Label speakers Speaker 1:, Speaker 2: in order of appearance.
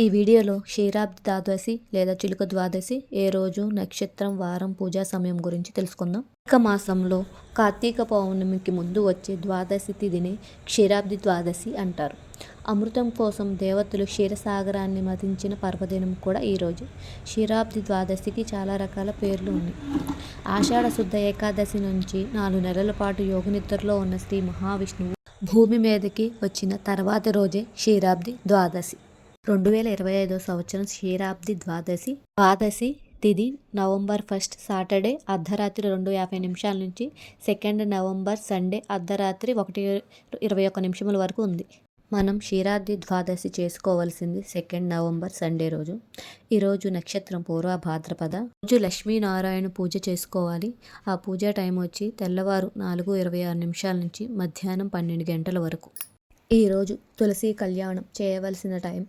Speaker 1: ఈ వీడియోలో క్షీరాబ్ది ద్వాదశి లేదా చిలుక ద్వాదశి ఏ రోజు నక్షత్రం వారం పూజా సమయం గురించి తెలుసుకుందాం. ఇక మాసంలో కార్తీక పౌర్ణమికి ముందు వచ్చే ద్వాదశి తిథిని క్షీరాబ్ది ద్వాదశి అంటారు. అమృతం కోసం దేవతలు క్షీరసాగరాన్ని మతించిన పర్వదినం కూడా ఈరోజు క్షీరాబ్ది ద్వాదశికి చాలా రకాల పేర్లు ఉన్నాయి. ఆషాఢ శుద్ధ ఏకాదశి నుంచి నాలుగు నెలల పాటు యోగనిద్రలో ఉన్న శ్రీ మహావిష్ణువు భూమి మీదకి వచ్చిన తర్వాతి రోజే క్షీరాబ్ది ద్వాదశి. రెండు వేల ఇరవై ఐదో సంవత్సరం క్షీరాబ్ది ద్వాదశి. ద్వాదశి తిది నవంబర్ ఫస్ట్ సాటర్డే అర్ధరాత్రి రెండు యాభై నిమిషాల నుంచి సెకండ్ నవంబర్ సండే అర్ధరాత్రి ఒకటి ఇరవై ఒక్క నిమిషముల వరకు ఉంది. మనం క్షీరాద్రి ద్వాదశి చేసుకోవాల్సింది సెకండ్ నవంబర్ సండే రోజు. ఈరోజు నక్షత్రం పూర్వ భాద్రపద. రోజు లక్ష్మీనారాయణ పూజ చేసుకోవాలి. ఆ పూజ టైం వచ్చి తెల్లవారు నాలుగు ఇరవై ఆరు నిమిషాల నుంచి మధ్యాహ్నం పన్నెండు గంటల వరకు. ఈరోజు తులసి కళ్యాణం చేయవలసిన టైం.